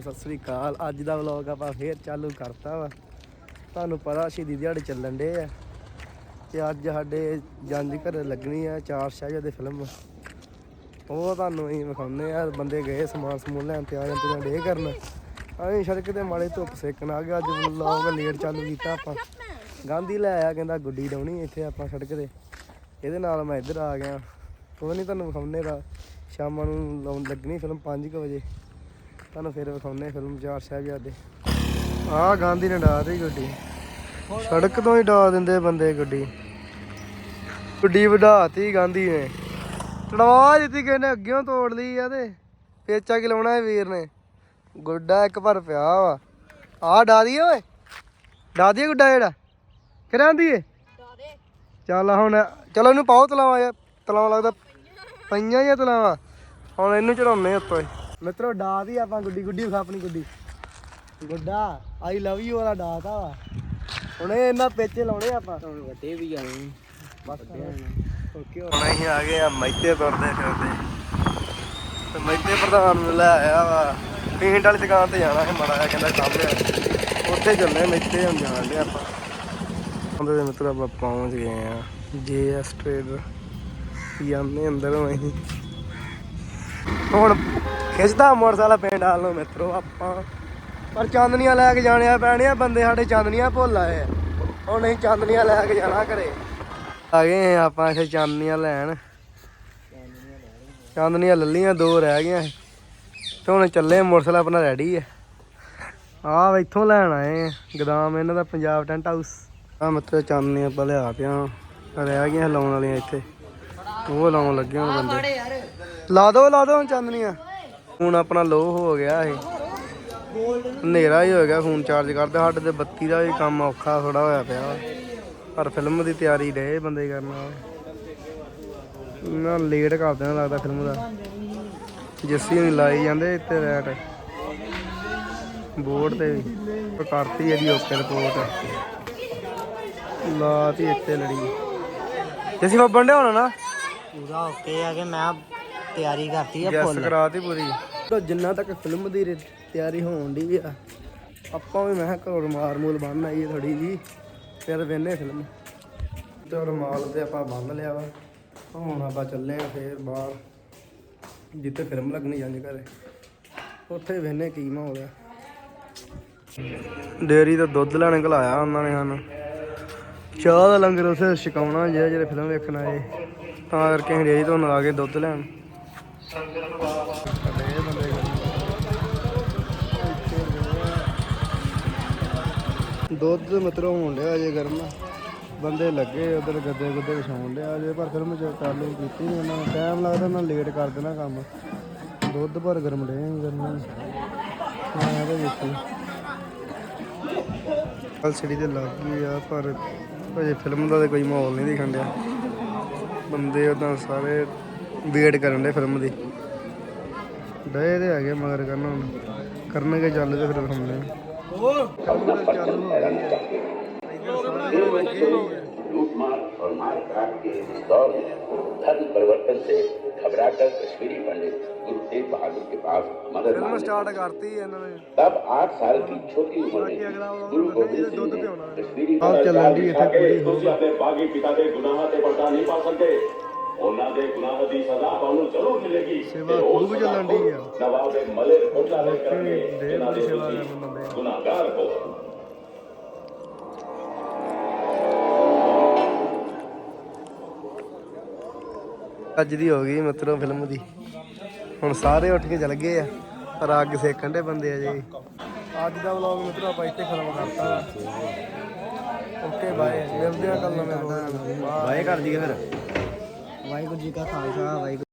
ਸਤਿ ਸ੍ਰੀ ਅਕਾਲ। ਅੱਜ ਦਾ ਵਲੌਗ ਆਪਾਂ ਫੇਰ ਚਾਲੂ ਕਰਤਾ ਵਾ। ਤੁਹਾਨੂੰ ਪਤਾ ਸ਼ਹੀਦੀ ਦਿਹਾੜੇ ਚੱਲਣ ਡੇ ਆ। ਤੇ ਅੱਜ ਸਾਡੇ ਜੰਜ ਘਰ ਲੱਗਣੀ ਆ ਚਾਰ ਸ਼ਾਹਜਹਾਦੇ ਫਿਲਮ ਉਹ ਤੁਹਾਨੂੰ ਅਸੀਂ ਵਿਖਾਉਂਦੇ ਆ, ਬੰਦੇ ਗਏ ਸਮਾਨ ਸਮੂਨ ਲੈਣ ਤੇ ਆ ਜਾਂਦੇ ਡੇ ਕਰਨ। ਅਸੀਂ ਸੜਕ ਤੇ ਮਾੜੇ ਧੁੱਪ ਸੇਕਣ ਆ ਗਿਆ ਅੱਜ ਵਲੌਗ ਲੇਟ ਚਾਲੂ ਕੀਤਾ ਆਪਾਂ। ਗਾਂਧੀ ਲੈ ਆਇਆ, ਕਹਿੰਦਾ ਗੁੱਡੀ ਡਾਉਣੀ ਇੱਥੇ ਆਪਾਂ ਸੜਕ ਤੇ। ਇਹਦੇ ਨਾਲ ਮੈਂ ਇੱਧਰ ਆ ਗਿਆ। ਉਹ ਨਹੀਂ ਤੁਹਾਨੂੰ ਵਿਖਾਉਂਦੇ ਦਾ, ਸ਼ਾਮਾਂ ਨੂੰ ਲਾਉਣ ਲੱਗਣੀ ਫਿਲਮ 5 ਵਜੇ। ਤੁਹਾਨੂੰ ਫਿਰ ਵਿਖਾਉਂਦੇ ਫਿਲਮ ਚਾਰ ਸਾਹਿਬਜ਼ਾਦੇ। ਆਹ ਗਾਂਧੀ ਨੇ ਡਾ ਦਿੱਤੀ ਗੱਡੀ। ਸੜਕ ਤੋਂ ਹੀ ਡਾ ਦਿੰਦੇ ਬੰਦੇ ਗੱਡੀ। ਗੱਡੀ ਵਧਾਤੀ ਗਾਂਧੀ ਨੇ। ਤੜਵਾ ਦਿੱਤੀ ਕਿਸੇ ਅੱਗਿਓਂ ਤੋੜ ਲਈ ਆ ਤੇ ਪੇਚਾ ਕਿ ਲਾਉਣਾ ਹੈ ਵੀਰ ਨੇ। ਗੁੱਡਾ ਇੱਕ ਭਰ ਪਿਆ ਵਾ। ਆਹ ਡਾ ਦੀ ਓਏ। ਡਾ ਦਈਏ ਗੁੱਡਾ ਜਿਹੜਾ। ਕਿਹਨਾਂ ਏ? ਚੱਲ ਹੁਣ ਚਲੋ ਇਹਨੂੰ ਪਾਓ ਤਲਾਵਾ ਯਾਰ। ਤਲਾਵਾ ਲੱਗਦਾ ਪਈਆਂ ਜਾਂ ਤਲਾਵਾ। ਹੁਣ ਇਹਨੂੰ ਚੜਾਉਣੇ ਉੱਤੋਂ ਮਿੱਤਰੋ ਡਾ ਦੀ ਆਪਾਂ ਗੁੱਡੀ ਗੁੱਡੀ ਵਿਖਾ ਆਪਣੀ ਗੁੱਡੀ। ਗੁੱਡਾ ਆਈ ਲਵ ਯੂ ਵਾਲਾ ਡਾਤਾ ਵਾ। ਹੁਣ ਇਹ ਇਹਨਾਂ ਪੇਚੇ ਲਾਉਣੇ ਆਪਾਂ। ਹੁਣ ਵੱਡੇ ਵੀ ਆਏ ਬਸ ਓਕੇ ਹੁਣ ਅਸੀਂ ਆ ਗਏ ਆ ਮੈਤੇ ਤੁਰਦੇ ਫਿਰਦੇ। ਤੇ ਮੈਤੇ ਪ੍ਰਧਾਨ ਨੂੰ ਲੈ ਆਇਆ ਵਾ। ਪੇਂਟ ਵਾਲੀ ਦੁਕਾਨ ਤੇ ਜਾਣਾ ਹੈ ਮਾੜਾ ਕਹਿੰਦਾ ਕੰਮ ਲਿਆ ਉੱਥੇ ਚੱਲੇ ਮੈਤੇ ਹੁਣ ਜਾਣ ਦੇ ਆਪਾਂ। ਉਹਦੇ ਦੇ ਮਿੱਤਰ ਆਪਾਂ ਪਹੁੰਚ ਗਏ ਆ। JS trader. ਜਾਂਦੇ ਅੰਦਰ ਅਸੀਂ। ਹੁਣ ਖਿੱਚਦਾ ਮੋਟਰਸਾਈਕਲ ਪਿੰਡ ਵਾਲ ਨੂੰ ਮਿੱਤਰੋ ਆਪਾਂ। ਪਰ ਚਾਂਦਨੀਆਂ ਲੈ ਕੇ ਜਾਣਿਆ ਪੈਣੀਆਂ, ਬੰਦੇ ਸਾਡੇ ਚਾਂਦਨੀਆਂ ਭੁੱਲ ਆਏ ਆ। ਹੁਣ ਅਸੀਂ ਚਾਂਦਨੀਆਂ ਲੈ ਕੇ ਜਾਣਾ ਘਰੇ। ਆ ਗਏ ਆਪਾਂ ਇੱਥੇ ਚਾਂਦਨੀਆਂ ਲੈਣ। ਚਾਂਦਨੀਆਂ ਲੱਲੀਆਂ, ਦੋ ਰਹਿ ਗਈਆਂ। ਤੇ ਹੁਣ ਚੱਲੇ ਮੋਟਰਸਾਈਕਲ ਆਪਣਾ ਰੈਡੀ ਹੈ ਆਹ ਇੱਥੋਂ ਲੈਣ ਆਏ ਆ। ਗਦਾਮ ਇਹਨਾਂ ਦਾ ਪੰਜਾਬ ਟੈਂਟ ਹਾਊਸ। ਆ ਮਤਲਬ ਚਾਂਦਨੀਆਂ ਆਪਾਂ ਲਿਆ ਪਿਆ ਰਹਿ ਗਈਆਂ ਲਾਉਣ ਵਾਲੀਆਂ ਇੱਥੇ। ਉਹ ਲਾਉਣ ਲੱਗੇ ਹੁਣ ਬੰਦੇ। ਲਾ ਦੋ ਲਾ ਦੋ ਹੁਣ ਚਾਂਦਨੀਆਂ। ਹੁਣ ਆਪਣਾ ਲੋ ਹੋ ਗਿਆ ਇਹ। ਹਨੇਰਾ ਹੀ ਹੋ ਗਿਆ ਫੋਨ ਚਾਰਜ ਕਰਦੇ ਸਾਡੇ ਤੇ ਬੱਤੀ ਦਾ ਵੀ ਕੰਮ ਔਖਾ ਥੋੜਾ ਹੋਇਆ ਪਿਆ। ਪਰ ਫਿਲਮ ਦੀ ਤਿਆਰੀ ਰਹੇ ਬੰਦੇ ਕਰਨਾ ਨਾ ਲੇਟ ਕਰ ਦੇਣਾ ਲੱਗਦਾ ਫਿਲਮ ਦਾ। ਜਿਸੀ ਨਹੀਂ ਲਾਈ ਜਾਂਦੇ ਇੱਥੇ ਰੈਟ ਬੋਰਡ ਤੇ ਵੀ। ਕਰਤੀ ਇਹਦੀ ਓਕੇ ਰਿਪੋਰਟ ਲਾਤੀ ਇੱਥੇ ਲੜੀ। ਜਿਸੀ ਬੱਬਣ ਦੇ ਹੋਣਾ ਨਾ? ਪੂਰਾ ਓਕੇ ਆ ਕਿ ਮੈਂ ਤਿਆਰੀ ਕਰਤੀ ਆ ਫੁੱਲ ਕਰਾਤੀ ਪੂਰੀ। ਤਾਂ ਜਿੰਨਾ ਤੱਕ ਫਿਲਮ ਦੀ ਰੇ- ਤਿਆਰੀ ਹੋਣ ਦੀ ਆ, ਆਪਾਂ ਵੀ ਮੈਂ ਕਿਹਾ ਘਰੋਂ ਰੁਮਾਲ ਮੂਲ ਬੰਨ ਆਈਏ ਥੋੜੀ ਜੀ ਫਿਰ ਵੇਨੇ ਫਿਲਮ ਤੇ ਰੁਮਾਲ ਤੇ ਆਪਾਂ ਬੰਨ ਲਿਆ ਵਾ। ਹੁਣ ਆਪਾਂ ਚੱਲੇ ਆ ਫੇਰ ਬਾਹਰ, ਜਿੱਥੇ ਫਿਲਮ ਲੱਗਣੀ ਜਾਂਦੀ ਘਰੇ। ਉੱਥੇ ਵੇਨੇ ਕੀ ਮਾਹੌਲ ਆ। ਡੇਰੀ ਤੋਂ ਦੁੱਧ ਲੈਣ ਘਲਾਇਆ ਉਹਨਾਂ ਨੇ ਸਾਨੂੰ। ਚਾਹ ਦਾ ਲੰਗਰ ਉਸੇ ਛਕਾਉਣਾ ਜਿਹੜੇ ਜਿਹੜੇ ਫਿਲਮ ਵੇਖਣ ਆਏ, ਤਾਂ ਕਰਕੇ ਅਸੀਂ ਡੇਰੀ ਤੋਂ ਆ ਕੇ ਦੁੱਧ ਲੈਣ। ਦੁੱਧ ਮਤਲਬ ਹੋਣ ਡਿਆ ਜੇ ਗਰਮ। ਬੰਦੇ ਲੱਗੇ, ਉਧਰ ਗੱਦੇ ਗੁੱਦੇ ਵਿਛਾਉਣ ਡਿਆ ਜੇ, ਪਰ ਫਿਲਮ ਚ ਚਾਲੂ ਕੀਤੀ ਨੀ ਉਹਨਾਂ ਟਾਈਮ ਲੱਗਦਾ ਉਹਨਾਂ ਲੇਟ ਕਰ ਦੇਣਾ ਕੰਮ। ਦੁੱਧ ਪਰ ਗਰਮ ਡੇ ਗਰਮ। ਹਾਂ ਤਾਂ ਵੇਖੀ। ਕੱਲ ਤੇ ਲੱਗ ਗਈ ਆ, ਪਰ ਅਜੇ ਫਿਲਮ ਦਾ ਤਾਂ ਕੋਈ ਮਾਹੌਲ ਨਹੀਂ ਦਿਖਣ ਡਿਆ। ਬੰਦੇ ਉਦਾਂ ਸਾਰੇ ਵੇਟ ਕਰਨ ਦੇ ਫਿਲਮ ਦੀ ਡਏ ਦੇ ਹੈਗੇ ਮਗਰ ਕਰਨ ਹੁਣ ਕਰਨਗੇ ਚੱਲ ਤੇ ਫਿਰ ਹੁੰਦੇ ਕੰਮ ਤਾਂ ਚਾਲੂ ਹੋ ਗਈ ਹੈ ਇੱਧਰ ਸਾਰੇ ਲੱਗੇ ਹੋਏ ਆ। लूटमार और मारकाट के इस दौर में धर्म परिवर्तन से घबराकर कश्मीरी पंडित गुरु तेग बहादुर के पास मदद ਫਿਲਮ मांगने ਸਟਾਰਟ ਕਰਤੀ ਇਹਨਾਂ ਨੇ तब आठ साल की छोटी उम्र ਬਾਕੀ में ਅਗਲਾ ਉਹ गुरु ਬੰਦੇ गोविंद ਦੁੱਧ सिंह ने ਪਿਆਉਣਾ कश्मीरी ਆਹ ਚੱਲਣ ਦੀ ਇੱਥੇ ਪੂਰੀ ਹੋ ਤੁਸੀਂ ਆਪਣੇ ਬਾਗੀ ਪਿਤਾ ਦੇ ਉਹਨਾਂ ਦੇ ਗੁਨਾਹ ਦੀ ਸਜ਼ਾ ਤੁਹਾਨੂੰ ਜ਼ਰੂਰ ਮਿਲੇਗੀ। ਸੇਵਾ ਖੂਬ ਚੱਲਣ ਦੀ ਆ। ਨਵਾਬ ਮਲਿਕ ਮੁਤਲਾ ਦੇ ਦੇ ਜਿਨ੍ਹਾਂ ਦੀ ਦੇ ਸੇਵਾ ਕਰਨ ਬੰਦੇ ਗੁਨਾਹਗਾਰ ਹੋ। ਅੱਜ ਦੀ ਹੋ ਗਈ ਮਤਲਬ ਫਿਲਮ ਦੀ। ਹੁਣ ਸਾਰੇ ਉੱਠ ਕੇ ਚੱਲ ਗਏ ਆ। ਪਰ ਅੱਗ ਸੇਕਣ ਦੇ ਬੰਦੇ ਆ ਜੀ। ਅੱਜ ਦਾ ਵਲੌਗ ਮਿੱਤਰੋ ਆਪਾਂ ਇੱਥੇ ਖਤਮ ਕਰਤਾ। Okay bye. ਮਿਲਦੇ ਆ ਕੱਲ ਨਵੇਂ ਵਲੌਗ ਬਾਏ ਕਰ ਦਈਏ ਫਿਰ। ਵਾਹਿਗੁਰੂ ਜੀ ਕਾ ਖਾਲਸਾ ਵਾਹਿਗੁਰੂ